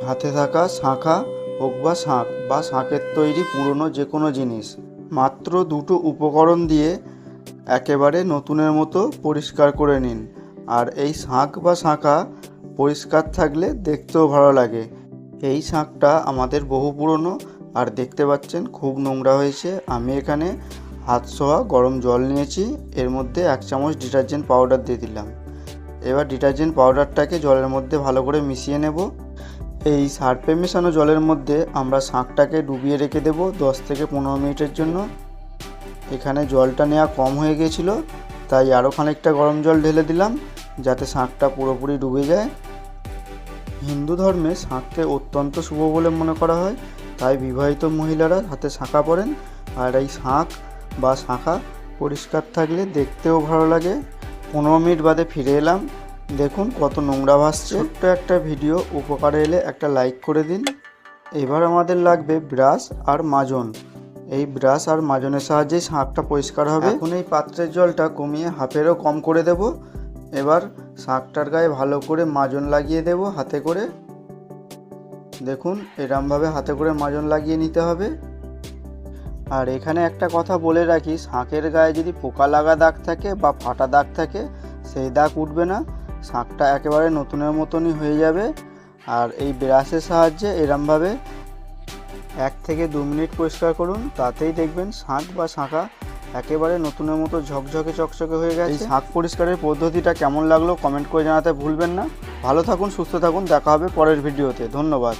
হাতে থাকা শাঁখা হোক বা শাঁখ বা শাঁখের তৈরি পুরনো যে কোনো জিনিস, মাত্র দুটো উপকরণ দিয়ে একেবারে নতুনের মতো পরিষ্কার করে নিন। আর এই শাঁখ বা শাঁখা পরিষ্কার থাকলে দেখতেও ভালো লাগে। এই শাঁখটা আমাদের বহু পুরনো আর দেখতে পাচ্ছেন খুব নোংরা হয়েছে। আমি এখানে হাত সোয়া গরম জল নিয়েছি, এর মধ্যে এক চামচ ডিটারজেন্ট পাউডার দিয়ে দিলাম। এবার ডিটারজেন্ট পাউডারটাকে জলের মধ্যে ভালো করে মিশিয়ে নেব। এই সার্ফে মেশানো জলের মধ্যে আমরা শাঁখটাকে ডুবিয়ে রেখে দেবো দশ থেকে পনেরো মিনিটের জন্য। এখানে জলটা নেওয়া কম হয়ে গিয়েছিল, তাই আরও খানিকটা গরম জল ঢেলে দিলাম যাতে শাঁখটা পুরোপুরি ডুবে যায়। হিন্দু ধর্মে শাঁখকে অত্যন্ত শুভ বলে মনে করা হয়, তাই বিবাহিত মহিলারা হাতে শাঁখা পরেন। আর এই শাঁখ বা শাঁখা পরিষ্কার থাকলে দেখতেও ভালো লাগে। পনেরো মিনিট বাদে ফিরে এলাম দেখুন কত নোংরা ভাসছে। ছোট্ট একটা ভিডিও, উপকারে এলে একটা লাইক করে দিন। এবার আমাদের লাগবে ব্রাশ আর মাজন। এই ব্রাশ আর মাজনের সাহায্যে শাঁখটা পরিষ্কার হবে। এখন এই পাত্রের জলটা কমিয়ে হাফেরও কম করে দেব। এবার শাঁখটার গায়ে ভালো করে মাজন লাগিয়ে দেব হাতে করে। দেখুন, এরমভাবে হাতে করে মাজন লাগিয়ে নিতে হবে। আর এখানে একটা কথা বলে রাখি, শাঁখের গায়ে যদি পোকা লাগা দাগ থাকে বা ফাটা দাগ থাকে, সেই দাগ উঠবে না। শাঁখটা একেবারে নতুনের মতনই হয়ে যাবে আর এই ব্রাশের সাহায্যে এরমভাবে এক থেকে দু মিনিট পরিষ্কার করুন, তাতেই দেখবেন শাঁখ বা শাঁখা একেবারে নতুনের মতো ঝকঝকে চকচকে হয়ে গেছে। শাঁক শাঁখ পরিষ্কারের পদ্ধতিটা কেমন লাগল কমেন্ট করে জানাতে ভুলবেন না। ভালো থাকুন, সুস্থ থাকুন, দেখা হবে পরের ভিডিওতে। ধন্যবাদ।